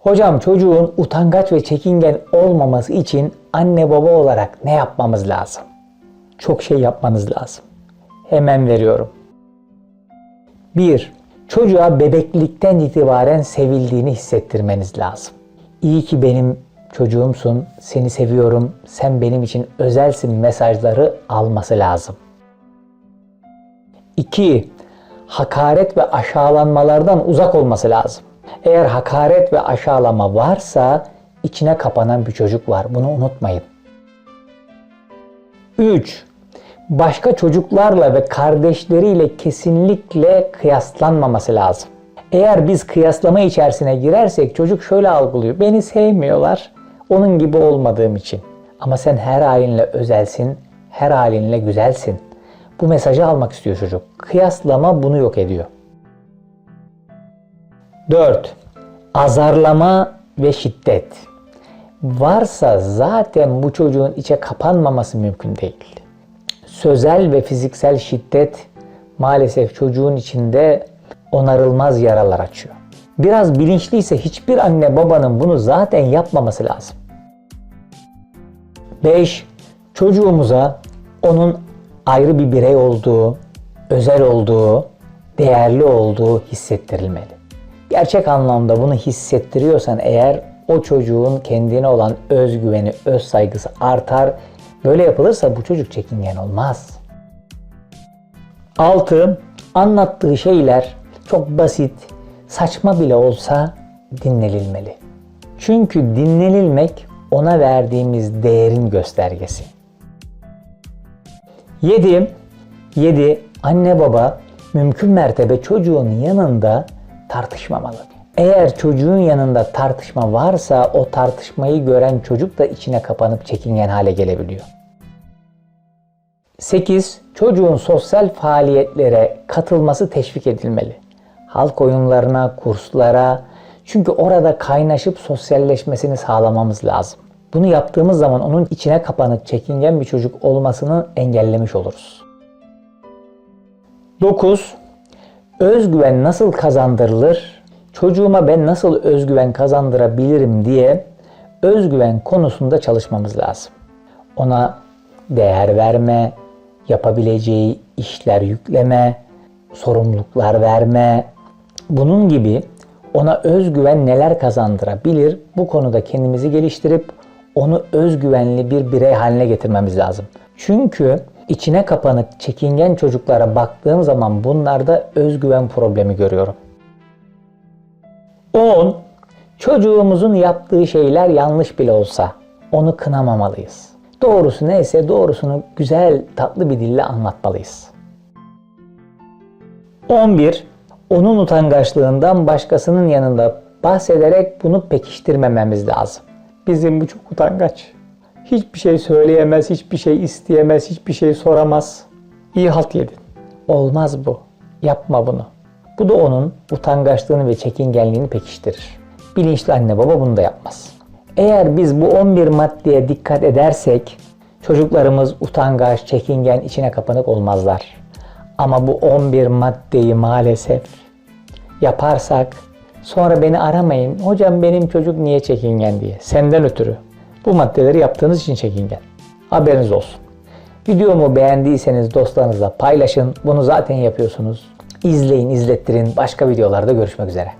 Hocam çocuğun utangaç ve çekingen olmaması için anne baba olarak ne yapmamız lazım? Çok şey yapmanız lazım. Hemen veriyorum. 1. Çocuğa bebeklikten itibaren sevildiğini hissettirmeniz lazım. İyi ki benim çocuğumsun, seni seviyorum, sen benim için özelsin mesajları alması lazım. 2. Hakaret ve aşağılanmalardan uzak olması lazım. Eğer hakaret ve aşağılama varsa içine kapanan bir çocuk var. Bunu unutmayın. 3. Başka çocuklarla ve kardeşleriyle kesinlikle kıyaslanmaması lazım. Eğer biz kıyaslama içerisine girersek çocuk şöyle algılıyor. Beni sevmiyorlar onun gibi olmadığım için. Ama sen her halinle özelsin, her halinle güzelsin. Bu mesajı almak istiyor çocuk. Kıyaslama bunu yok ediyor. 4. Azarlama ve şiddet. Varsa zaten bu çocuğun içe kapanmaması mümkün değil. Sözel ve fiziksel şiddet maalesef çocuğun içinde onarılmaz yaralar açıyor. Biraz bilinçliyse hiçbir anne babanın bunu zaten yapmaması lazım. 5. Çocuğumuza onun ayrı bir birey olduğu, özel olduğu, değerli olduğu hissettirilmeli. Gerçek anlamda bunu hissettiriyorsan eğer o çocuğun kendine olan özgüveni, öz saygısı artar. Böyle yapılırsa bu çocuk çekingen olmaz. 6. Anlattığı şeyler çok basit, saçma bile olsa dinlenilmeli. Çünkü dinlenilmek ona verdiğimiz değerin göstergesi. 7. 7. Anne baba mümkün mertebe çocuğun yanında tartışmamalı. Eğer çocuğun yanında tartışma varsa o tartışmayı gören çocuk da içine kapanıp çekingen hale gelebiliyor. 8. Çocuğun sosyal faaliyetlere katılması teşvik edilmeli. Halk oyunlarına, kurslara çünkü orada kaynaşıp sosyalleşmesini sağlamamız lazım. Bunu yaptığımız zaman onun içine kapanıp çekingen bir çocuk olmasını engellemiş oluruz. 9. Özgüven nasıl kazandırılır? Çocuğuma ben nasıl özgüven kazandırabilirim diye özgüven konusunda çalışmamız lazım. Ona değer verme, yapabileceği işler yükleme, sorumluluklar verme. Bunun gibi ona özgüven neler kazandırabilir? Bu konuda kendimizi geliştirip onu özgüvenli bir birey haline getirmemiz lazım. Çünkü içine kapanık, çekingen çocuklara baktığım zaman bunlarda özgüven problemi görüyorum. 10. Çocuğumuzun yaptığı şeyler yanlış bile olsa onu kınamamalıyız. Doğrusu neyse doğrusunu güzel, tatlı bir dille anlatmalıyız. 11. Onun utangaçlığından başkasının yanında bahsederek bunu pekiştirmememiz lazım. Bizim bu çok utangaç. Hiçbir şey söyleyemez, hiçbir şey isteyemez, hiçbir şey soramaz. İyi halt yedin. Olmaz bu. Yapma bunu. Bu da onun utangaçlığını ve çekingenliğini pekiştirir. Bilinçli anne baba bunu da yapmaz. Eğer biz bu 11 maddeye dikkat edersek çocuklarımız utangaç, çekingen, içine kapanık olmazlar. Ama bu 11 maddeyi maalesef yaparsak sonra beni aramayın. Hocam benim çocuk niye çekingen diye. Senden ötürü. Bu maddeleri yaptığınız için çekingen. Haberiniz olsun. Videomu beğendiyseniz dostlarınızla paylaşın. Bunu zaten yapıyorsunuz. İzleyin, izlettirin. Başka videolarda görüşmek üzere.